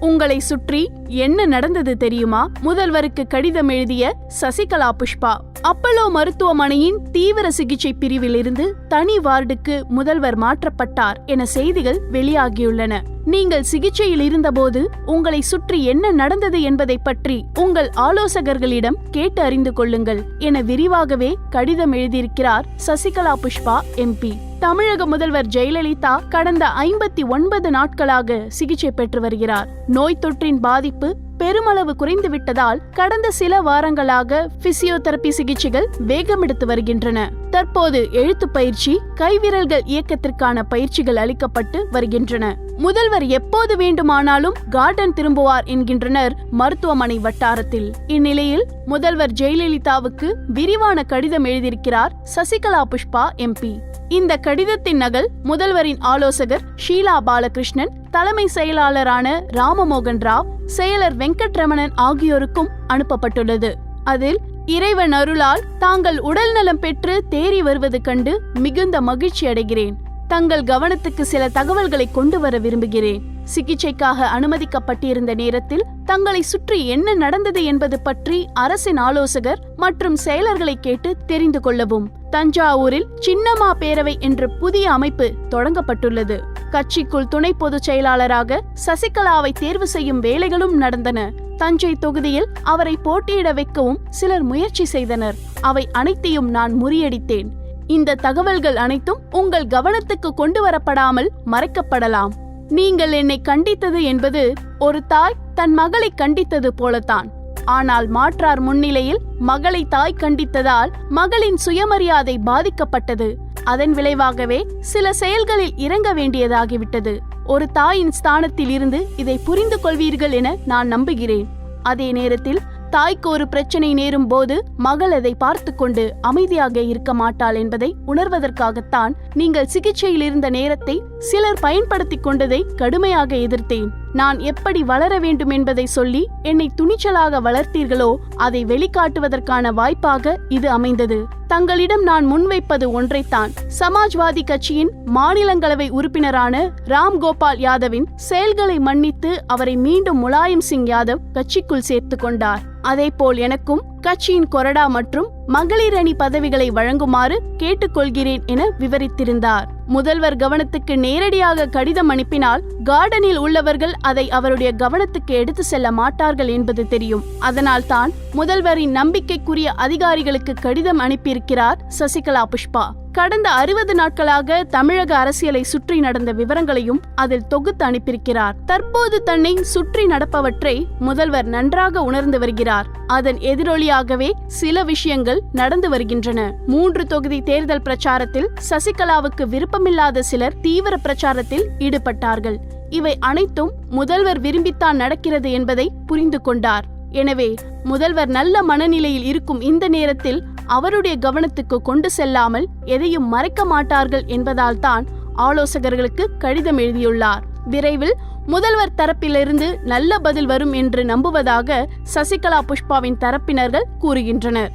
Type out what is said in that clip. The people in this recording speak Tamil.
உங்களை சுற்றி என்ன நடந்தது தெரியுமா? முதல்வருக்கு கடிதம் எழுதிய சசிகலா புஷ்பா. அப்பல்லோ மருத்துவமனையின் தீவிர சிகிச்சை பிரிவிலிருந்து தனி வார்டுக்கு முதல்வர் மாற்றப்பட்டார் என செய்திகள் வெளியாகியுள்ளன. நீங்கள் சிகிச்சையில் இருந்தபோது உங்களை சுற்றி என்ன நடந்தது என்பதை பற்றி உங்கள் ஆலோசகர்களிடம் கேட்டு அறிந்து கொள்ளுங்கள் என விரிவாகவே கடிதம் எழுதியிருக்கிறார் சசிகலா புஷ்பா எம்பி தமிழக முதல்வர் ஜெயலலிதா கடந்த ஐம்பத்தி ஒன்பது நாட்களாக சிகிச்சை பெற்று வருகிறார். நோய் தொற்றின் பாதிப்பு பெருமளவு குறைந்து விட்டதால் கடந்த சில வாரங்களாக பிசியோதெரபி சிகிச்சைகள் வேகமெடுத்து வருகின்றன. தற்போது எழுத்து பயிற்சி கைவிரல்கள் இயக்கத்திற்கான பயிற்சிகள் அளிக்கப்பட்டு வருகின்றன. முதல்வர் எப்போது வேண்டுமானாலும் கார்டன் திரும்புவார் என்கின்றனர் மருத்துவமனை வட்டாரத்தில். இந்நிலையில் முதல்வர் ஜெயலலிதாவுக்கு விரிவான கடிதம் எழுதியிருக்கிறார் சசிகலா புஷ்பா எம்பி இந்த கடிதத்தின் நகல் முதல்வரின் ஆலோசகர் ஷீலா பாலகிருஷ்ணன் தலைமை செயலாளரான ராமமோகன் ராவ் செயலர் வெங்கட்ரமணன் ஆகியோருக்கும் அனுப்பப்பட்டுள்ளது. அதில் இறைவன் அருளால் தாங்கள் உடல் நலம் பெற்று தேறி வருவது கண்டு மிகுந்த மகிழ்ச்சி அடைகிறேன். தங்கள் கவனத்துக்கு சில தகவல்களை கொண்டு வர விரும்புகிறேன். சிகிச்சைக்காக அனுமதிக்கப்பட்டிருந்த நேரத்தில் தங்களை சுற்றி என்ன நடந்தது என்பது பற்றி அரசின் ஆலோசகர் மற்றும் செயலர்களை கேட்டு தெரிந்து கொள்ளவும். தஞ்சாவூரில் சின்னம்மா பேரவை என்ற புதிய அமைப்பு தொடங்கப்பட்டுள்ளது. கட்சிக்குள் துணை பொதுச் செயலாளராக சசிகலாவை தேர்வு செய்யும் வேலைகளும் நடந்தன. தஞ்சை தொகுதியில் அவரை போட்டியிட வைக்கவும் சிலர் முயற்சி செய்தனர். அவை அனைத்தையும் நான் முறியடித்தேன். இந்த தகவல்கள் அனைத்தும் உங்கள் கவனத்துக்கு கொண்டு வரப்படாமல் மறைக்கப்படலாம். நீங்கள் என்னை கண்டித்தது என்பது ஒரு தாய் தன் மகளை கண்டித்தது போலத்தான். ஆனால் மாற்றார் முன்னிலையில் மகளை தாய் கண்டித்ததால் மகளின் சுயமரியாதை பாதிக்கப்பட்டது. அதன் விளைவாகவே சில செயல்களில் இறங்க வேண்டியதாகிவிட்டது. ஒரு தாயின் ஸ்தானத்தில் இருந்து இதை புரிந்து கொள்வீர்கள் என நான் நம்புகிறேன். அதே நேரத்தில் தாய்க்கு ஒரு பிரச்சனை நேரும் போது மகள் அதை பார்த்து கொண்டு அமைதியாக இருக்க மாட்டாள் என்பதை உணர்வதற்காகத்தான் நீங்கள் சிகிச்சையில் இருந்த நேரத்தை சிலர் பயன்படுத்திக் கொண்டதை கடுமையாக எதிர்த்தேன். நான் எப்படி வளர வேண்டும் என்பதை சொல்லி என்னை துணிச்சலாக வளர்த்தீர்களோ அதை வெளிக்காட்டுவதற்கான வாய்ப்பாக இது அமைந்தது. தங்களிடம் நான் முன்வைப்பது ஒன்றைத்தான். சமாஜ்வாதி கட்சியின் மாநிலங்களவை உறுப்பினரான ராம் கோபால் யாதவின் செயல்களை மன்னித்து அவரை மீண்டும் முலாயம் சிங் யாதவ் கட்சிக்குள் சேர்த்து கொண்டார். அதேபோல் எனக்கும் கட்சியின் கொறடா மற்றும் மகளிர் அணி பதவிகளை வழங்குமாறு கேட்டுக்கொள்கிறேன் என விவரித்திருந்தார். முதல்வர் கவனத்துக்கு நேரடியாக கடிதம் அனுப்பினால் கார்டனில் உள்ளவர்கள் அதை அவருடைய கவனத்துக்கு எடுத்து செல்ல மாட்டார்கள் என்பது தெரியும். அதனால் தான் முதல்வரின் நம்பிக்கைக்குரிய அதிகாரிகளுக்கு கடிதம் அனுப்பியிருக்கிறார் சசிகலா புஷ்பா. கடந்த அறுபது நாட்களாக தமிழக அரசியலை சுற்றி நடந்த விவரங்களையும் அதில் தொகுத்து அனுப்பியிருக்கிறார். தற்போது தன்னை சுற்றி நடப்பவற்றை முதல்வர் நன்றாக உணர்ந்து வருகிறார். அதன் எதிரொலியாகவே சில விஷயங்கள் நடந்து வருகின்றன. மூன்று தொகுதி தேர்தல் பிரச்சாரத்தில் சசிகலாவுக்கு விருப்பமில்லாத சிலர் தீவிர பிரச்சாரத்தில் ஈடுபட்டார்கள். இவை அனைத்தும் முதல்வர் விரும்பித்தான் நடக்கிறது என்பதை புரிந்து கொண்டார். எனவே முதல்வர் நல்ல மனநிலையில் இருக்கும் இந்த நேரத்தில் அவருடைய கவனத்துக்கு கொண்டு செல்லாமல் எதையும் மறைக்க மாட்டார்கள் என்பதால் தான் ஆலோசகர்களுக்கு கடிதம் எழுதியுள்ளார். விரைவில் முதல்வர் தரப்பிலிருந்து நல்ல பதில் வரும் என்று நம்புவதாக சசிகலா புஷ்பாவின் தரப்பினர்கள் கூறுகின்றனர்.